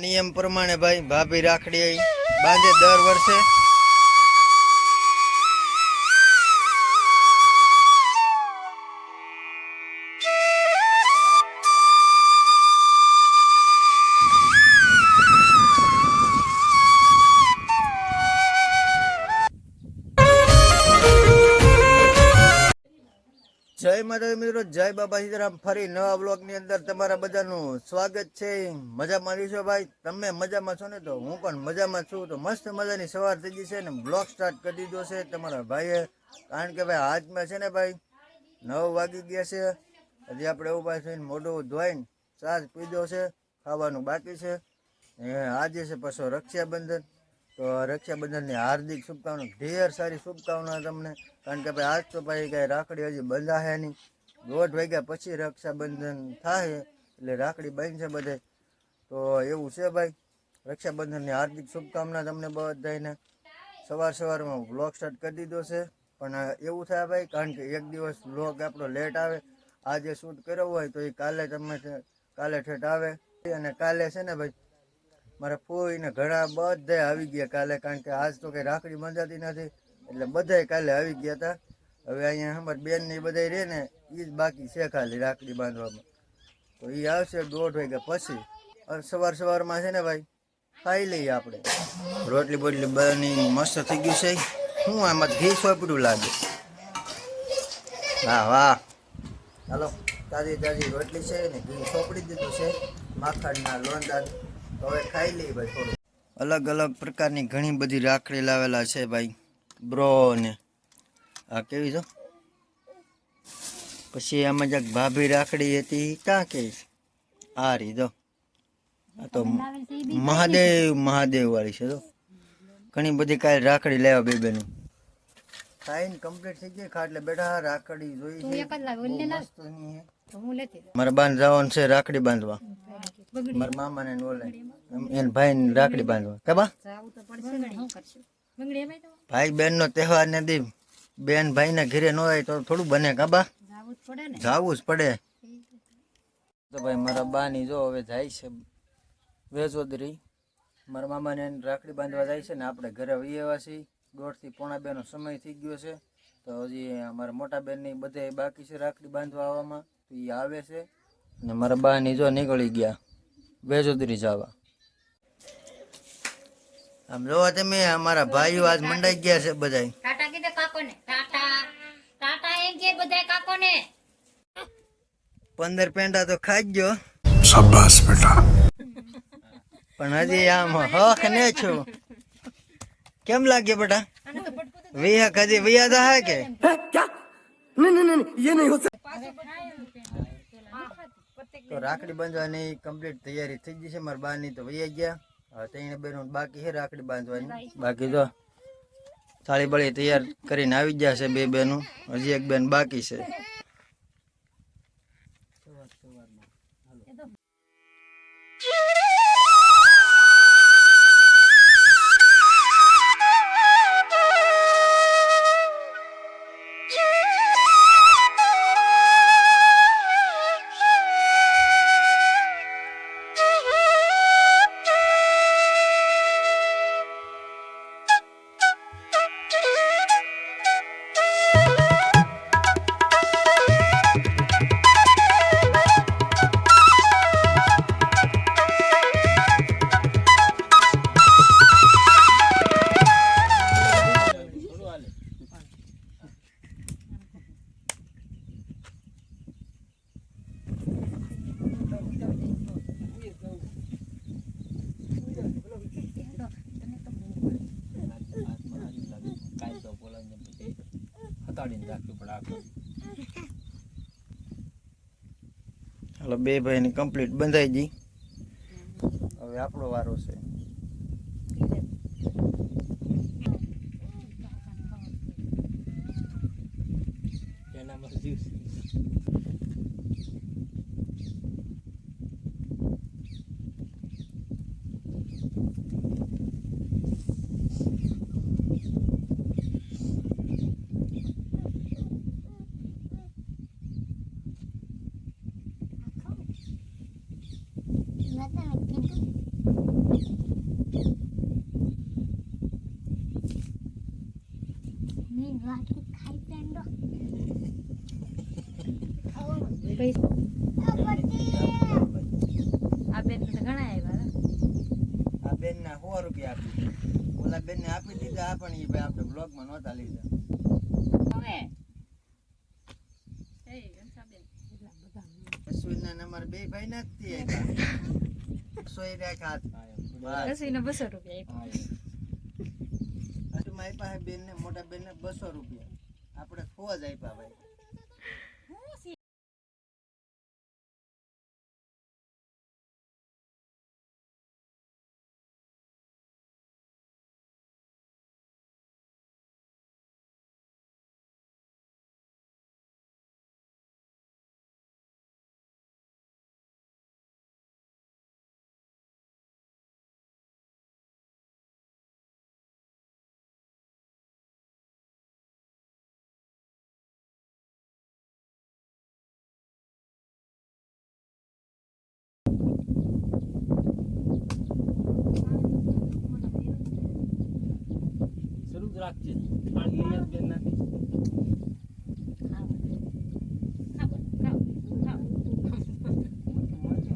નિયમ પ્રમાણે ભાઈ ભાભી રાખડી બાંધે દર વર્ષે. જય માતા મિત્રો, જય બાબા સીતારામ. ફરી નવા બ્લોગની અંદર તમારા બધાનું સ્વાગત છે. મજામાં છો ભાઈ? તમે મજામાં છો ને? તો હું પણ મજામાં છું. તો મસ્ત મજાની સવાર થઈ ગઈ છે ને બ્લોગ સ્ટાર્ટ કરી દીધો છે તમારા ભાઈએ. કારણ કે ભાઈ હાથમાં છે ને ભાઈ, નવ વાગી ગયા છે. હજી આપણે ઊભા થઈને મોઢું ધોઈને ચાર્જ પીધો છે. ખાવાનું બાકી છે. આજે છે પાછો રક્ષાબંધન. તો રક્ષાબંધનની હાર્દિક શુભકામના, ઢેર સારી શુભકામના તમને. કારણ કે ભાઈ, આજ તો ભાઈ કાંઈ રાખડી હજી બંધાશે નહીં. દોઢ વાગ્યા પછી રક્ષાબંધન થાય એટલે રાખડી બાંધશે બધે. તો એવું છે ભાઈ, રક્ષાબંધનની હાર્દિક શુભકામના તમને બધાને સવાર સવારમાં વ્લોગ સ્ટાર્ટ કરી દીધો છે, પણ એવું થાય ભાઈ, કારણ કે એક દિવસ વ્લોગ આપણો લેટ આવે. આજે શૂટ કર્યો હોય તો એ કાલે તમે કાલે ઠેઠ આવે. અને કાલે છે ને ભાઈ મારા ફોઈ ને ઘણા બધા આવી ગયા કાલે, કારણ કે આજ તો કંઈ રાખડી બંધાતી નથી. એટલે બધાય કાલે આવી ગયા હતા હવે અહીંયા અમારી બેન ને બધા રહે ને એ જ બાકી છે ખાલી રાખડી બાંધવામાં. તો એ આવશે દોઢ વાગ્યા પછી. સવાર સવારમાં છે ને ભાઈ, ખાઈ લઈએ આપણે. રોટલી બોટલી બની મસ્ત થઈ ગયું છે. શું આમાં ઘી સોપડું લાગે. વાહ વાહ. ચાલો તાજી તાજી રોટલી છે ને, ઘી સોપડી દીધું છે. માખણના લોંદા તો હવે ખાઈ લઈએ ભાઈ થોડું. અલગ અલગ પ્રકારની ઘણી બધી રાખડી લાવેલા છે ભાઈ. બ્રો ને. આ કેવી છો? પછી આમાં જ્યાંક ભાભી રાખડી હતી. ક્યાં કે આ રી જો. આ તો મહાદેવ મહાદેવ વાળી છે તો ઘણી બધી કાલે રાખડી લેવા બે બેનું. ખાઈને કમ્પ્લીટ થઈ ગઈ. ખા એટલે બેઠા રાખડી જોઈ છે. મસ્તની છે. હું મારા બાન જવાનું છે રાખડી બાંધવા. મારા મામાને ને ઓલે એને ભાઈને રાખડી બાંધવા. કે બા? ને. ભાઈ બેન નો તહેવાર ને દી. બેન ભાઈ ને ઘરે ન હોય તો થોડું બને કાબા જાવું જ પડે તો ભાઈ મારા બાની જો હવે જાય છે વેજોદરી. મારા મામાને રાખડી બાંધવા જાય છે ને આપણે ઘરે વહીએવા છીએ. દોઢથી પોણા બેનો સમય થઈ ગયો છે. તો હજી અમારા મોટા બેનની બધે બાકી છે રાખડી બાંધવા આવવામાં. તો એ આવે છે ને મારા બા નીચો નીકળી ગયા વેજોદરી જવા આમ જોવા તમે અમારા ભાઈઓ આજ મંડાઈ ગયા છે બધા ટાટા કીધે કાકોને ટાટા ટાટા એમ કે બધા કાકોને પંદર પેંડા તો ખાઈ ગયો શાબાશ બેટા પણ હજી આમ હખ ને છો કેમ લાગે બેટા વિહક હજી વિયાદ હે કે ના ના ના યે નહીં હો તો રાખડી બાંધવાની કમ્પ્લીટ તૈયારી થઈ ગઈ છે. મારા બાની તો વૈયા ગયા. ત્રણે બેનો બાકી છે રાખડી બાંધવાની. બાકી તો થાળી બળી તૈયાર કરીને આવી ગયા છે બે બેનું હજી એક બેન બાકી છે. હાલો બે ભાઈની કમ્પ્લીટ બંધાઈ ગઈ. હવે આપણો વારો છે. આ બેન તો ઘણા આવ્યા આ બેન ના સો રૂપિયા ઓલા બેન આપી દીધા પણ એ ભાઈ આપણે બ્લોગમાં નહોતા લીધા. હવે. બે ભાઈ નથી બસ. બસો. રૂપિયા અટુમાં આપ્યા બેન ને મોટા બેન ને બસો રૂપિયા. આપણે ખોવા જ આપ્યા ભાઈ. શરૂ જ રાખજે પાણી લઈ આવ બેન નાખી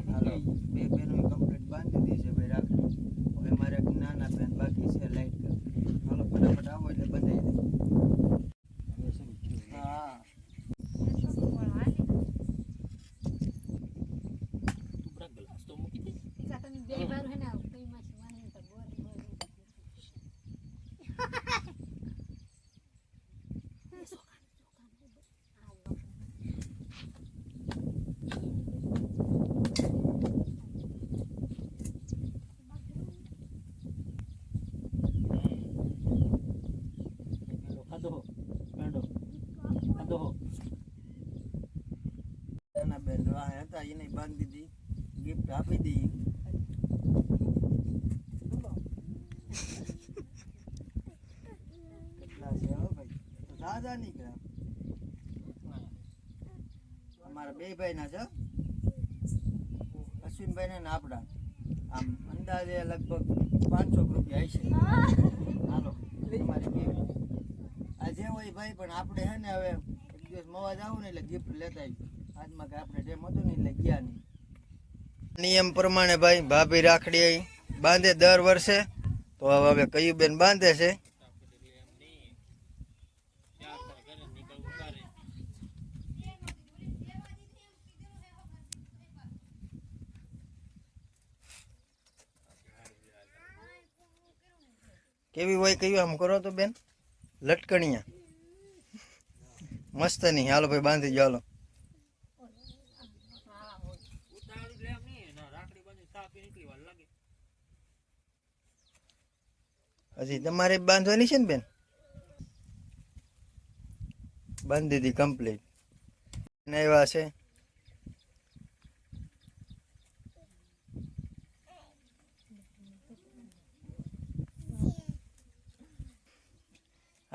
હાલો બે બેનો કમ્પ્લીટ બાંધી દીધી છે ભાઈ રાખડી હવે મારે એક નાના બેન બાકી છે લાઈટ કર હાલો ફટાફટ આવો એટલે બંધાઈ દે હવે શરૂ થયું હા ટુકડા ગ્લાસ તો મૂકી દે પેલો ખાધો હો પેંડો ખાધો હો નાના બેન રાહ હતા એને બાંધી દીધી ગિફ્ટ આપી દી કેટલા છે હો ભાઈ તો દાદા નીકળ્યા અમારા બે ભાઈના છે. અશ્વિનભાઈ ને આપડા. આમ અંદાજે લગભગ પાંચસો રૂપિયા હશે. હાલો, તમારી gift. આ જે હોય ભાઈ, પણ આપણે હે ને હવે એક દિવસ મવા જાવ ને એટલે ગિફ્ટ લેતા આજમાં કે આપણે જેમ હતું ને એટલે ગયા નહીં. નિયમ પ્રમાણે ભાઈ, ભાભી રાખડી બાંધે દર વર્ષે. તો હવે કયું બેન બાંધે છે? કેવી હોય કયું આમ કરો તો બેન. લટકણિયા. મસ્ત નહીં હાલો ભાઈ, બાંધી જો હાલો. હજી તમારે બાંધવાની છે ને બેન? બાંધી દીધી કમ્પ્લીટ ને એવા છે.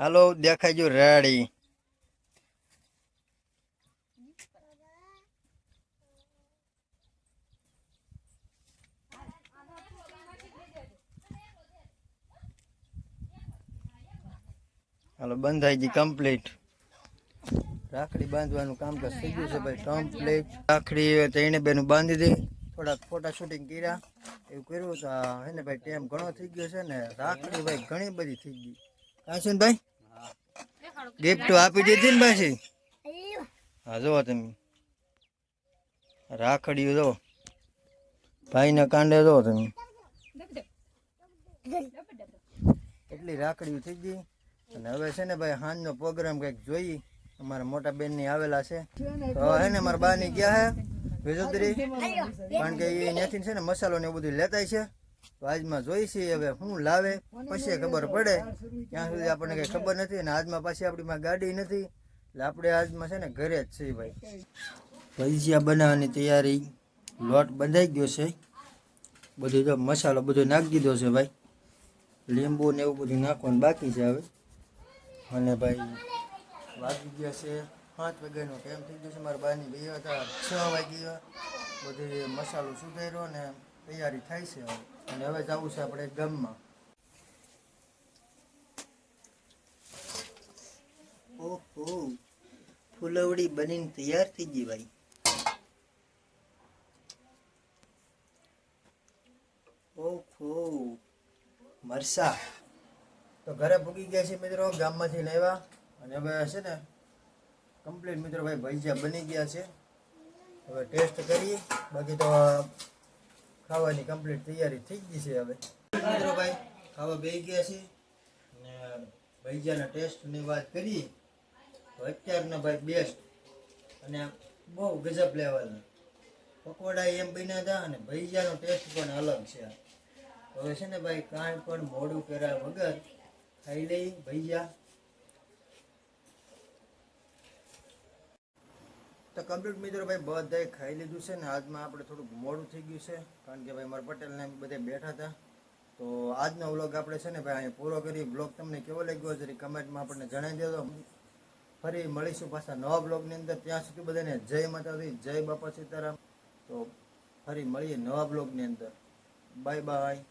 હાલો દેખાય જો રેડી. હાલો બંધાઈ ગઈ કમ્પ્લીટ રાખડી બાંધવાનું કામ તો થઈ ગયું છે ભાઈ કમ્પ્લીટ રાખડી ત્રણે બેનું બાંધી દઈ થોડાક ફોટા શૂટિંગ કર્યા. એવું કર્યું તો હે ને ભાઈ ટાઈમ ઘણો થઈ ગયો છે ને, રાખડી ભાઈ ઘણી બધી થઈ ગઈ. કાંઈ છે ને ભાઈ ગિફ્ટ આપી દીધી ને પાછી. હા, જુઓ તમે. રાખડી જો ભાઈને કાંડે જો તમે. એટલી રાખડીઓ થઈ ગઈ. અને હવે છે ને ભાઈ સાંજનો પ્રોગ્રામ કંઈક જોઈ અમારા મોટા બેનની આવેલા છે. તો હે ને મારા બા ની ગયા હે વિજોદરી કારણ કે એ ત્યાંથી છે ને મસાલો ને એવું બધું લેતા છે. આજમાં જોઈશે હવે શું લાવે, પછી ખબર પડે. ત્યાં સુધી આપણને કઈ ખબર નથી અને આજમાં પાછી આપણીમાં ગાડી નથી. એટલે આપણે આજમાં છે ને ઘરે જ છીએ ભાઈ. ભજીયા બનાવવાની તૈયારી. લોટ બંધાઈ ગયો છે. બધું તો મસાલો બધો નાખી દીધો છે ભાઈ. લીંબુ ને એવું બધું નાખવાનું બાકી છે હવે. અને ભાઈ વાગી ગયા છે પાંચ વાગ્યાનો. ટાઈમ થઈ ગયો છે? મારા બાની બે હતા, છ વાગ્યા. બધું મસાલો સુધાર્યો ને તૈયારી થાય છે હવે. અને હવે જવું છે આપણે ગામમાં. ઓહો ફૂલવડી બનીને તૈયાર થઈ ગઈ ભાઈ. ઓહો મરસા. તો ઘરે ભૂગી ગયા છે મિત્રો ગામમાંથી લેવા અને હવે છે ને કમ્પ્લીટ મિત્રો ભાઈ ભજીયા બની ગયા છે. હવે ટેસ્ટ કરીએ. બાકી તો ખાવાની કમ્પ્લીટ તૈયારી થઈ ગઈ છે હવે. મિત્રો ભાઈ ખાવા બેસી ગયા છે અને ભૈજાના ટેસ્ટની વાત કરીએ, તો અત્યારના ભાઈ બેસ્ટ અને બહુ ગજબ લેવાના પકોડા એમ બન્યા હતા અને ભૈજાનો ટેસ્ટ પણ અલગ છે હવે છે ને ભાઈ, કાંઈ પણ મોડું કર્યા વગર ખાઈ લઈ ભજીયા તો કમ્પ્લીટ મિત્રો ભાઈ, બધાએ ખાઈ લીધું છે ને આજમાં આપણે થોડુંક મોડું થઈ ગયું છે, કારણ કે ભાઈ મારા પટેલને બધા બેઠા હતા. તો આજનો વ્લોગ આપણે છે ને ભાઈ, અહીંયા પૂરો કરી બ્લોગ તમને કેવો લાગ્યો જરી કમેન્ટમાં આપણને જણાવી દેજો. ફરી મળીશું પાછા નવા બ્લોગની અંદર. ત્યાં સુધી બધાને જય માતાજી, જય બાપા સીતારામ. તો ફરી મળીએ નવા બ્લોગની અંદર. Bye bye.